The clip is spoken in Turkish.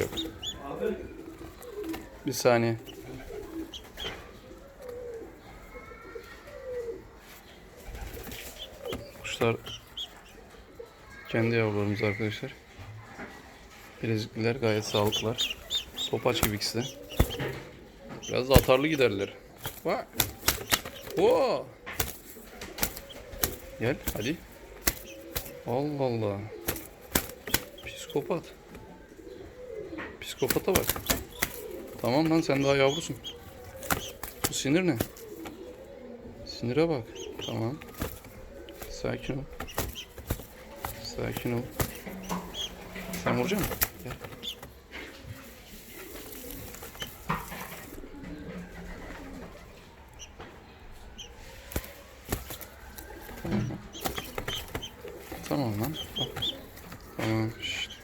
yok. Bir saniye. Kuşlar kendi yavrularımız arkadaşlar. Bilezikliler gayet sağlıklılar. Topaç gibi ikisi de. Biraz da atarlı giderler. Bak. Oo. Gel hadi. Allah Allah. Psikopat. Psikopata bak. Tamam lan sen daha yavrusun. Bu sinir ne? Sinire bak. Tamam. Sakin ol. Sakin ol. Sen vuracak mısın? Gel. Tamam. Tamam lan. Tamam. Şşt.